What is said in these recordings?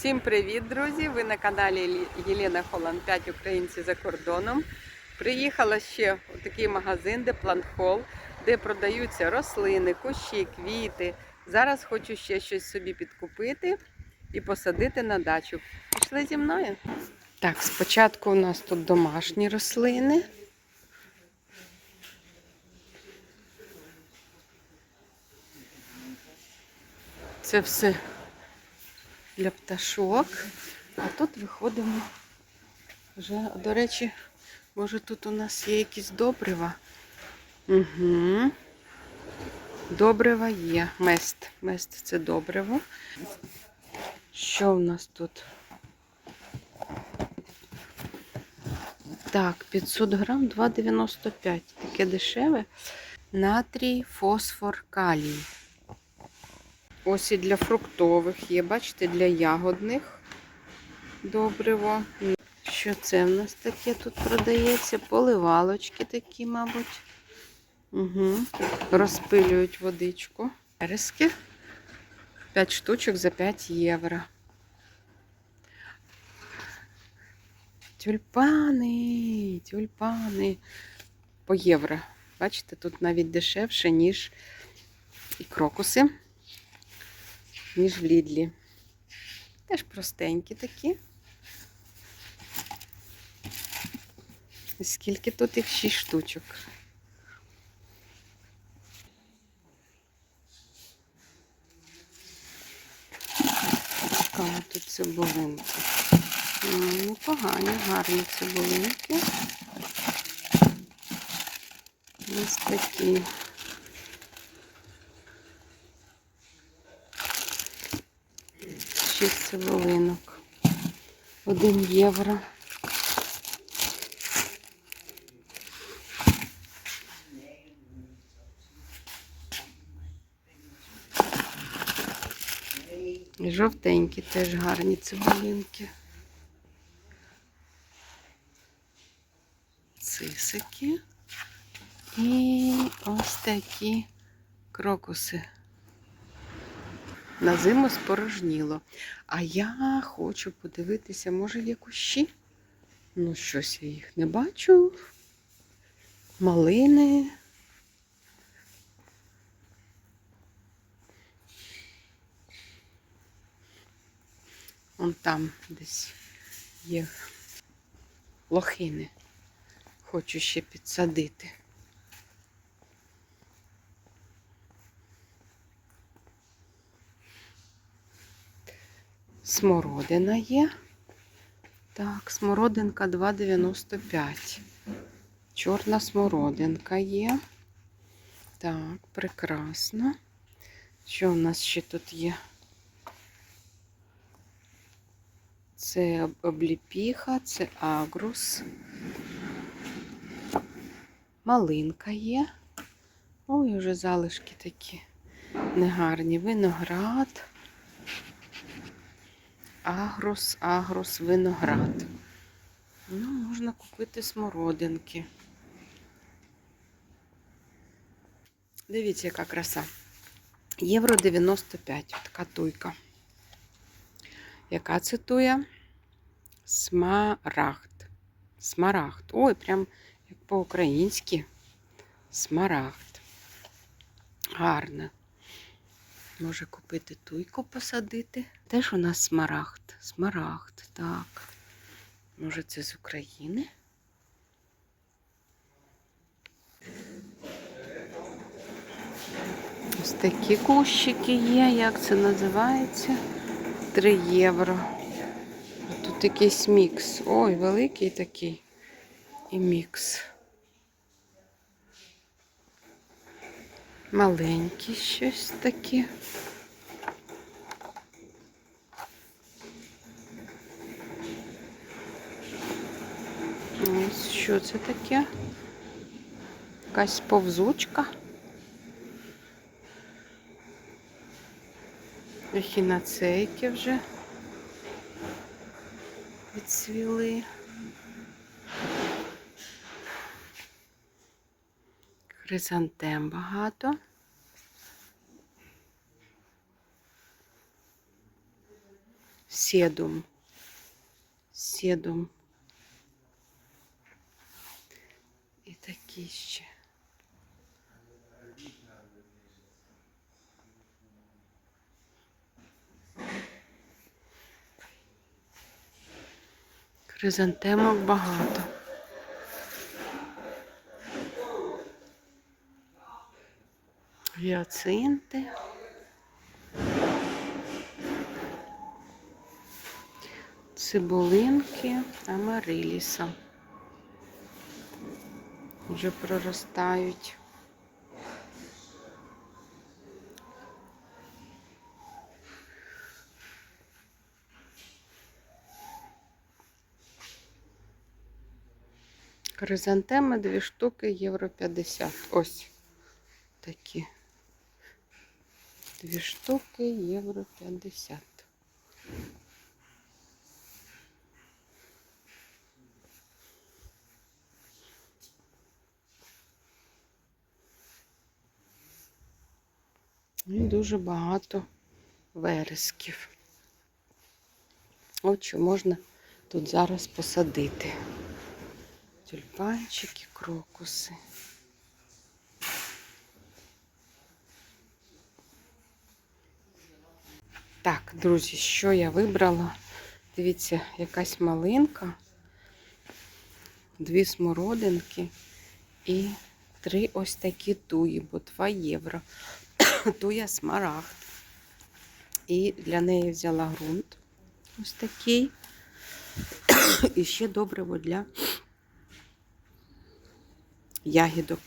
Всім привіт, друзі! Ви на каналі Лі- Єлена Холланд 5 українці за кордоном. Приїхала ще у такий магазин, де планхол, де продаються рослини, кущі, квіти. Зараз хочу ще щось собі підкупити і посадити на дачу. Пішли зі мною. Так, спочатку у нас тут домашні рослини. Це все для пташок. А тут виходимо вже, до речі, може тут у нас є якісь добрива. Угу. Добрива є. Мест. Мест це добриво. Що в нас тут? Так, 500 грам 2,95. Таке дешеве. Натрій, фосфор, калій. Ось і для фруктових є, бачите, для ягодних добриво. Що це в нас таке тут продається? Поливалочки такі, мабуть. Угу. Розпилюють водичку. Верески. 5 штучок за 5 євро. Тюльпани, тюльпани. По євро. Бачите, тут навіть дешевше, ніж і крокуси ніж в Лідлі. Теж простенькі такі. Скільки тут їх? 6 штучок. Така тут цибулинки. М, Непогані, гарні цибулинки. Ось такі. Шість цибулинок. Один євро. Жовтенькі теж гарні цибулинки. Цисики. І ось такі крокуси на зиму спорожніло. А я хочу подивитися, може, є кущі? Ну, щось я їх не бачу. Малини. Вон там десь є лохини. Хочу ще підсадити. Смородина є. Так, смородинка 2,95. Чорна смородинка є. Так, прекрасно. Що в нас ще тут є? Це обліпіха, це агрус. Малинка є. Ой, вже залишки такі негарні. Виноград. Агрос, агрос, виноград. Ну, можна купити смородинки. Дивіться, яка краса. Євро 95, така туйка. Яка це туя? Смарагд. Смарагд. Ой, прям як по-українськи. Смарагд. Гарна. Може купити туйку посадити. Теж у нас смарагд. Смарагд, так. Може, це з України? Ось такі кущики є. Як це називається? 3 євро. Тут якийсь мікс. Ой, великий такий. І мікс. Маленькі щось таке. Ось що це таке? Якась повзучка. Ехінацейки вже відцвіли. Хризантем багато. Седум. Седум. І такі ще. Хризантемок багато. Гіацинти. Цибулинки амариліса. Вже проростають. Хризантеми дві штуки, євро 50. Ось такі. Дві штуки, євро 50. І дуже багато вересків. От що можна тут зараз посадити. Тюльпанчики, крокуси. Так, друзі, що я вибрала? Дивіться, якась малинка, дві смородинки і три ось такі туї, бо 2 євро. Туя смарагд. І для неї взяла ґрунт ось такий. І ще добриво для ягідок.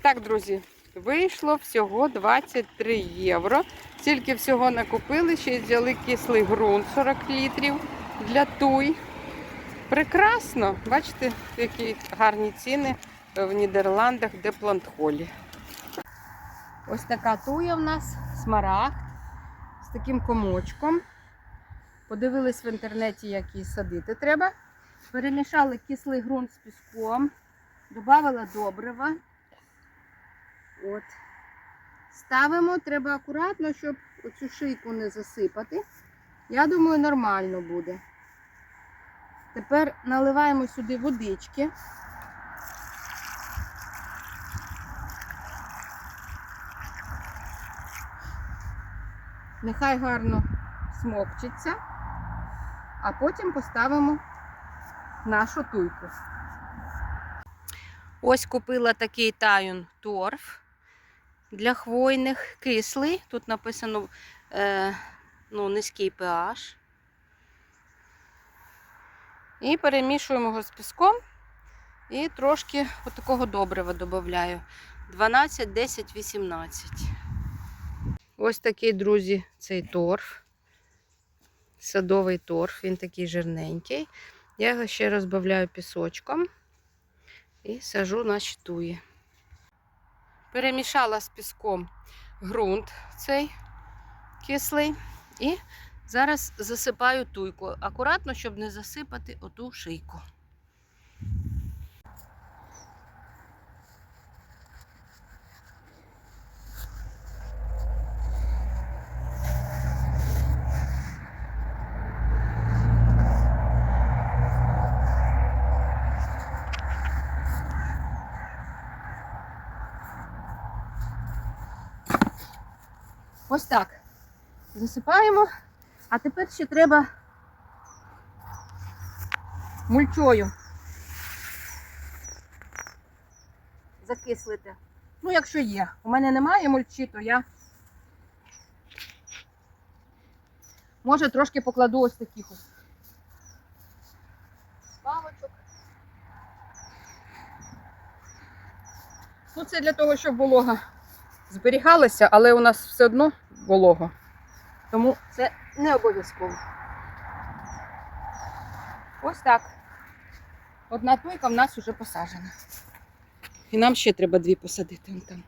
Так, друзі, вийшло всього 23 євро. Тільки всього накупили, ще й взяли кислий ґрунт 40 літрів для туй. Прекрасно! Бачите, які гарні ціни в Нідерландах, де плантхолі. Ось така туя в нас, смарагд з таким комочком. Подивились в інтернеті, як її садити треба. Перемішали кислий ґрунт з піском, додавала добрива. От. Ставимо, треба акуратно, щоб оцю шийку не засипати. Я думаю, нормально буде. Тепер наливаємо сюди водички. Нехай гарно смокчиться, а потім поставимо нашу туйку. Ось купила такий таюн торф для хвойних кислий. Тут написано е, ну, низький pH. І перемішуємо його з піском. І трошки отакого добрива додаю. 12, 10, 18. Ось такий, друзі, цей торф. Садовий торф, він такий жирненький. Я його ще розбавляю пісочком і сажу на щитуї. Перемішала з піском ґрунт цей кислий. І зараз засипаю туйку. Акуратно, щоб не засипати оту шийку. Ось так. Засипаємо. А тепер ще треба мульчою закислити. Ну, якщо є. У мене немає мульчі, то я може трошки покладу ось таких ось палочок. Ну, це для того, щоб волога зберігалася, але у нас все одно волого. Тому це не обов'язково. Ось так. Одна туйка в нас вже посаджена. І нам ще треба дві посадити. вон там.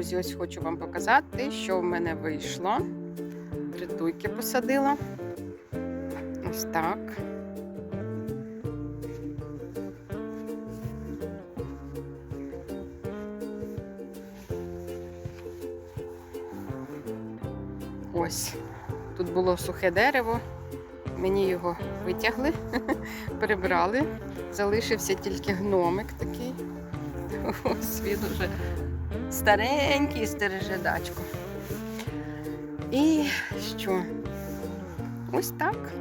Друзі, ось хочу вам показати, що в мене вийшло. Три посадила. Ось так. Ось. Тут було сухе дерево. Мені його витягли, прибрали. Залишився тільки гномик такий. Ось він уже старенький стереже дачку. І що? Ось так.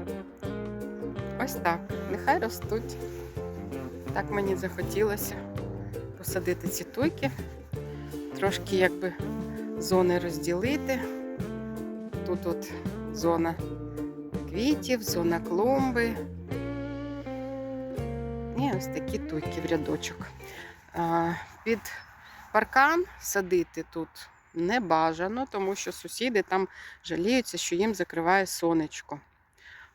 Ось так. Нехай ростуть. Так мені захотілося посадити ці туйки. Трошки якби зони розділити. Тут от зона квітів, зона клумби. І ось такі туйки в рядочок. Під паркан садити тут не бажано, тому що сусіди там жаліються, що їм закриває сонечко.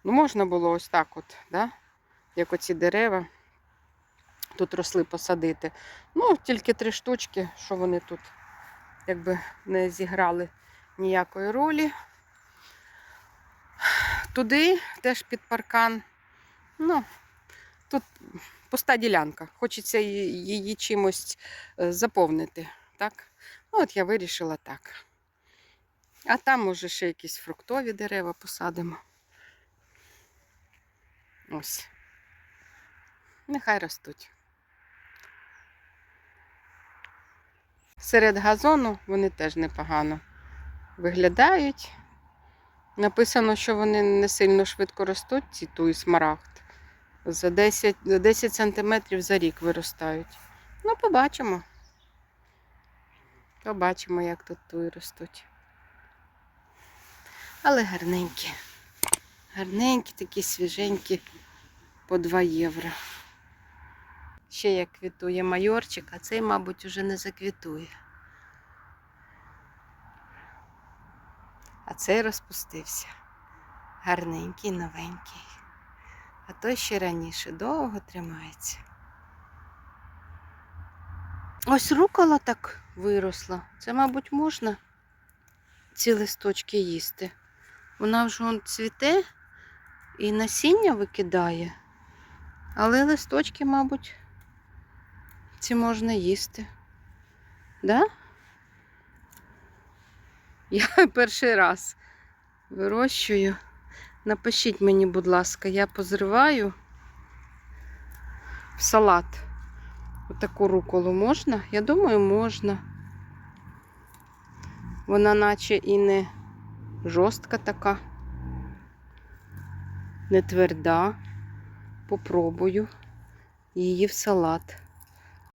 Ну, можна було ось так, от, да? як оці дерева тут росли посадити. Ну, тільки три штучки, що вони тут якби не зіграли ніякої ролі. Туди теж під паркан. Ну, тут пуста ділянка. Хочеться її чимось е, заповнити. Так? Ну, от я вирішила так. А там, може, ще якісь фруктові дерева посадимо. Ось. Нехай ростуть. Серед газону вони теж непогано виглядають. Написано, що вони не сильно швидко ростуть, ці туї смарагд. За 10, за 10 сантиметрів за рік виростають. Ну, побачимо. Побачимо, як тут туї ростуть. Але гарненькі. Гарненькі, такі свіженькі по 2 євро. Ще як квітує майорчик, а цей, мабуть, уже не заквітує. А цей розпустився. Гарненький, новенький. А той ще раніше довго тримається. Ось рукола так виросла. Це, мабуть, можна ці листочки їсти. Вона вже он цвіте і насіння викидає. Але листочки, мабуть, ці можна їсти. Да? Я перший раз вирощую. Напишіть мені, будь ласка, я позриваю в салат. Отаку руколу можна? Я думаю, можна. Вона наче і не жорстка така, не тверда. Попробую її в салат.